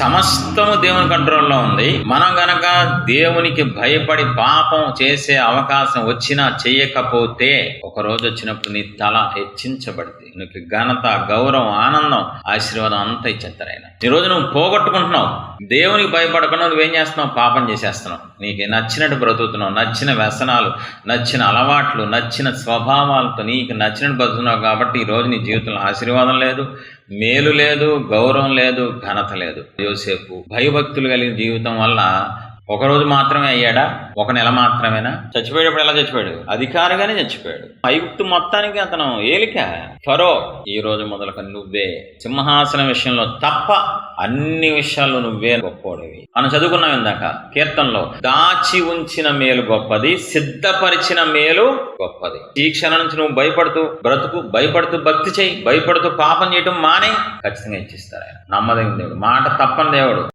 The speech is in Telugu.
సమస్తము దేవుని కంట్రోల్లో ఉంది. మనం గనక దేవునికి భయపడి పాపం చేసే అవకాశం వచ్చినా చేయకపోతే ఒక రోజు వచ్చినప్పుడు నీ తల హెచ్చించబడింది నీకు ఘనత గౌరవం ఆనందం ఆశీర్వాదం అంతా ఇచ్చేస్తారు ఈరోజు ఈ రోజు నువ్వు పోగొట్టుకుంటున్నావు. దేవునికి భయపడకుండా నువ్వేం చేస్తున్నావు? పాపం చేసేస్తున్నావు. నీకు నచ్చినట్టు బ్రతుకుతున్నావు. నచ్చిన వ్యసనాలు నచ్చిన అలవాట్లు నచ్చిన స్వభావాలతో నీకు నచ్చినట్టు బ్రతుకుతున్నావు కాబట్టి ఈ రోజు నీ జీవితంలో ఆశీర్వాదం లేదు మేలు లేదు గౌరవం లేదు ఘనత లేదు. యోసేపు భయభక్తులు కలిగిన జీవితం వల్ల ఒక రోజు మాత్రమే అయ్యాడా? ఒక నెల మాత్రమేనా? చచ్చిపోయేటప్పుడు ఎలా చచ్చిపోయాడు? అధికారిగానే చచ్చిపోయాడు. ఐగుప్తు మొత్తానికి అతను ఏలిక. ఫరో ఈ రోజు మొదలక నువ్వే సింహాసనం విషయంలో తప్ప అన్ని విషయాల్లో నువ్వే గొప్పోడివి. మనం చదువుకున్నాం ఇందాక కీర్తనలో దాచి ఉంచిన మేలు గొప్పది సిద్ధపరిచిన మేలు గొప్పది. ఈ క్షణం నుంచి నువ్వు భయపడుతూ బ్రతుకు భయపడుతూ భక్తి చేయి భయపడుతూ పాపం చేయటం మానే ఖచ్చితంగా ఇచ్చిస్తారు ఆయన నమ్మదగిన దేవుడు మాట తప్పని దేవుడు.